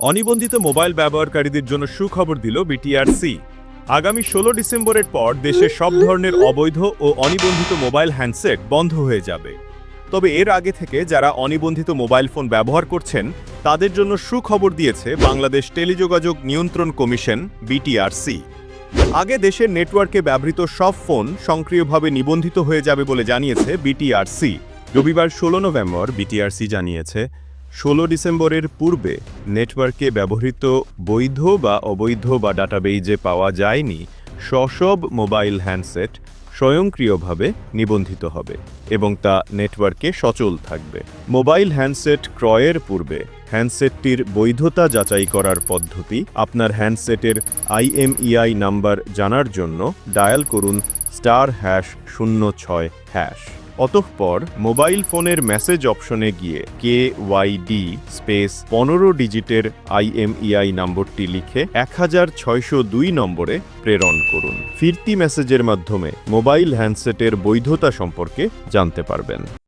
অনিবন্ধিত mobile ব্যবহারকারীদের জন্য সুখবর দিল বিটিআরসি। আগামী ষোলো ডিসেম্বরের পর দেশে সব ধরনের অবৈধ ও অনিবন্ধিত মোবাইল হ্যান্ডসেট বন্ধ হয়ে যাবে। তবে এর আগে থেকে যারা অনিবন্ধিত মোবাইল ফোন ব্যবহার করছেন, তাদের জন্য সুখবর দিয়েছে বাংলাদেশ টেলিযোগাযোগ নিয়ন্ত্রণ কমিশন, বিটিআরসি। আগে দেশের নেটওয়ার্কে ব্যবহৃত সব ফোন সক্রিয়ভাবে নিবন্ধিত হয়ে যাবে বলে জানিয়েছে বিটিআরসি। রবিবার ষোলো নভেম্বর বিটিআরসি জানিয়েছে ষোলো ডিসেম্বরের পূর্বে নেটওয়ার্কে ব্যবহৃত বৈধ বা অবৈধ বা ডাটাবেইজে পাওয়া যায়নি সসব মোবাইল হ্যান্ডসেট স্বয়ংক্রিয়ভাবে নিবন্ধিত হবে এবং তা নেটওয়ার্কে সচল থাকবে। মোবাইল হ্যান্ডসেট ক্রয়ের পূর্বে হ্যান্ডসেটটির বৈধতা যাচাই করার পদ্ধতি আপনার হ্যান্ডসেটের আইএমইআই নাম্বার জানার জন্য ডায়াল করুন স্টার হ্যাশ শূন্য ছয় হ্যাশ। অতঃপর মোবাইল ফোনের মেসেজ অপশনে গিয়ে কে ওয়াইডি স্পেস পনেরো ডিজিটের আইএমইআই নম্বরটি লিখে এক হাজার ছয়শো দুই নম্বরে প্রেরণ করুন। ফিরতি মেসেজের মাধ্যমে মোবাইল হ্যান্ডসেটের বৈধতা সম্পর্কে জানতে পারবেন।